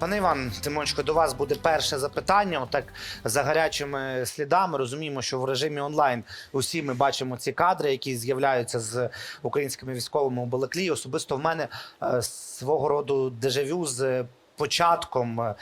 Пане Іван Тимончко, до вас буде перше запитання. Отак за гарячими слідами розуміємо, що в режимі онлайн усі ми бачимо ці кадри, які з'являються з українськими військовими у Балаклії. Особисто в мене е, свого роду дежавю з. Початком е,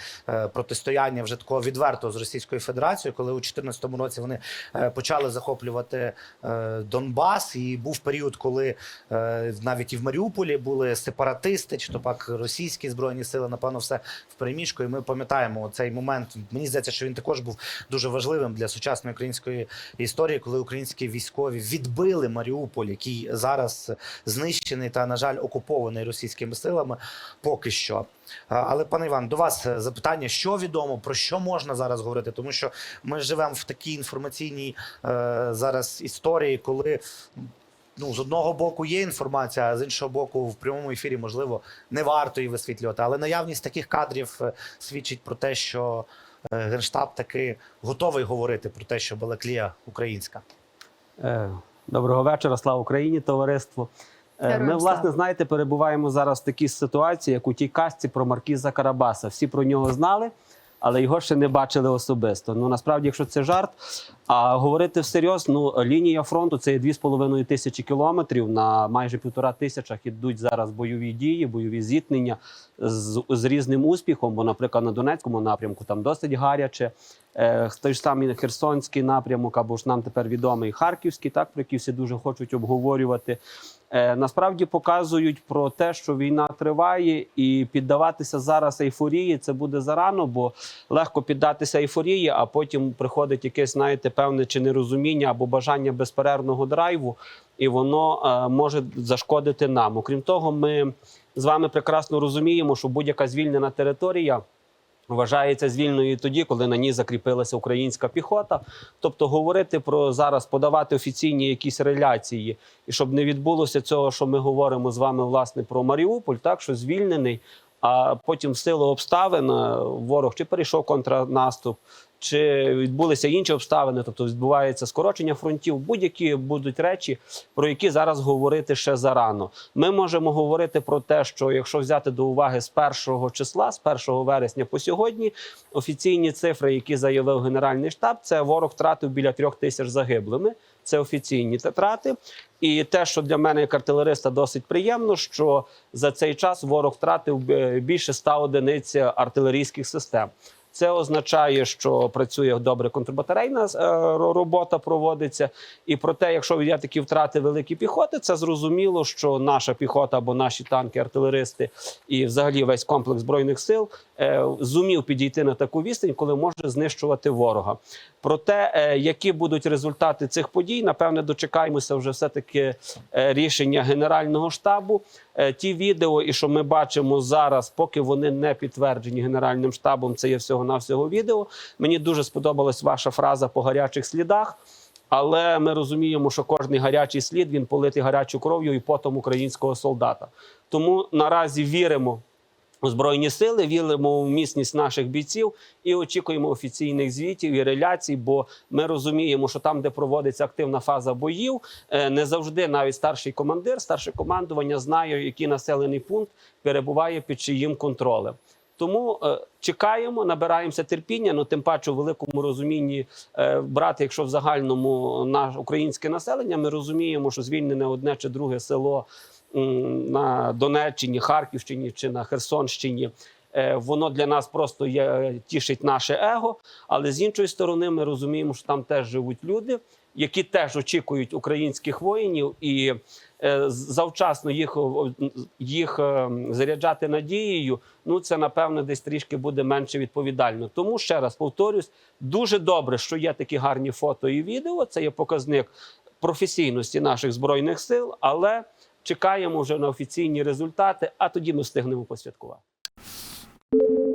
протистояння вже такого відвертого з Російською Федерацією, коли у 2014 році вони е, почали захоплювати е, Донбас, і був період, коли е, навіть і в Маріуполі були сепаратисти, чи то пак російські збройні сили, напевно, все в переміжку. І ми пам'ятаємо цей момент. Мені здається, що він також був дуже важливим для сучасної української історії, коли українські військові відбили Маріуполь, який зараз знищений та, на жаль, окупований російськими силами. Поки що. Але, пане Іван, до вас е, запитання: що відомо, про що можна зараз говорити? Тому що ми живемо в такій інформаційній е, зараз історії, коли ну, з одного боку є інформація, а з іншого боку, в прямому ефірі, можливо, не варто її висвітлювати. Але наявність таких кадрів е, свідчить про те, що е, Генштаб таки готовий говорити про те, що Балаклія українська. Доброго вечора, слава Україні, товариство. Е, Героям Ми, власне, знаєте, перебуваємо зараз в такій ситуації, як у тій казці про Маркіза Карабаса. Всі про нього знали, але його ще не бачили особисто. Ну насправді, якщо це жарт, а говорити всерйоз, ну лінія фронту це є 2,5 тисячі кілометрів. На майже півтора тисячах ідуть зараз бойові дії, бойові зіткнення з, з різним успіхом. Бо, наприклад, на Донецькому напрямку там досить гаряче. Е, той ж самий Херсонський напрямок, або ж нам тепер відомий Харківський, так про які всі дуже хочуть обговорювати. Е, насправді показують про те, що війна триває, і піддаватися зараз ейфорії це буде зарано, бо легко піддатися ейфорії, а потім приходить якесь, знаєте, певне чи нерозуміння або бажання безперервного драйву, і воно е, може зашкодити нам. Окрім того, ми з вами прекрасно розуміємо, що будь-яка звільнена територія. Вважається звільною тоді, коли на ній закріпилася українська піхота. Тобто говорити про зараз, подавати офіційні якісь реляції, і щоб не відбулося цього, що ми говоримо з вами власне про Маріуполь, так що звільнений, а потім в силу обставин е, ворог чи перейшов контрнаступ, чи відбулися інші обставини, тобто відбувається скорочення фронтів. Будь-які будуть речі, про які зараз говорити ще зарано. Ми можемо говорити про те, що якщо взяти до уваги з першого числа, з 1 вересня по сьогодні, офіційні цифри, які заявив Генеральний штаб, це ворог втратив біля трьох тисяч загиблими. Це офіційні трати. І те, що для мене як артилериста досить приємно, що за цей час ворог втратив е, більше 100 одиниць артилерійських систем. Це означає, що працює добре контрбатарейна е, робота проводиться. І про те, якщо є такі втрати великі піхоти, це зрозуміло, що наша піхота або наші танки, артилеристи і взагалі весь комплекс збройних сил е, зумів підійти на таку відстань, коли може знищувати ворога. Про те, е, які будуть результати цих подій, напевне, дочекаємося вже все таки рішення Генерального штабу. Е, Ті відео, і що ми бачимо зараз, поки вони не підтверджені Генеральним штабом, це є всього навсього відео. Мені дуже сподобалась ваша фраза по гарячих слідах. Але ми розуміємо, що кожний гарячий слід він политий гарячою кров'ю і потом українського солдата. Тому наразі віримо збройні сили, віримо в міцність наших бійців і очікуємо офіційних звітів і реляцій. Бо ми розуміємо, що там, де проводиться активна фаза боїв, е, не завжди навіть старший командир, старше командування знає, який населений пункт перебуває під чиїм контролем. Тому е, чекаємо, набираємося терпіння. Ну тим паче у великому розумінні е, брати, якщо в загальному наш українське населення, ми розуміємо, що звільнене одне чи друге село м, на Донеччині, Харківщині чи на Херсонщині. Е, Воно для нас просто є, тішить наше его. Але з іншої сторони, ми розуміємо, що там теж живуть люди, які теж очікують українських воїнів, і е, завчасно їх, їх е, заряджати надією. Ну це напевно десь трішки буде менше відповідально. Тому ще раз повторюсь, дуже добре, що є такі гарні фото і відео. Це є показник професійності наших збройних сил, але чекаємо вже на офіційні результати, а тоді ми встигнемо посвяткувати. you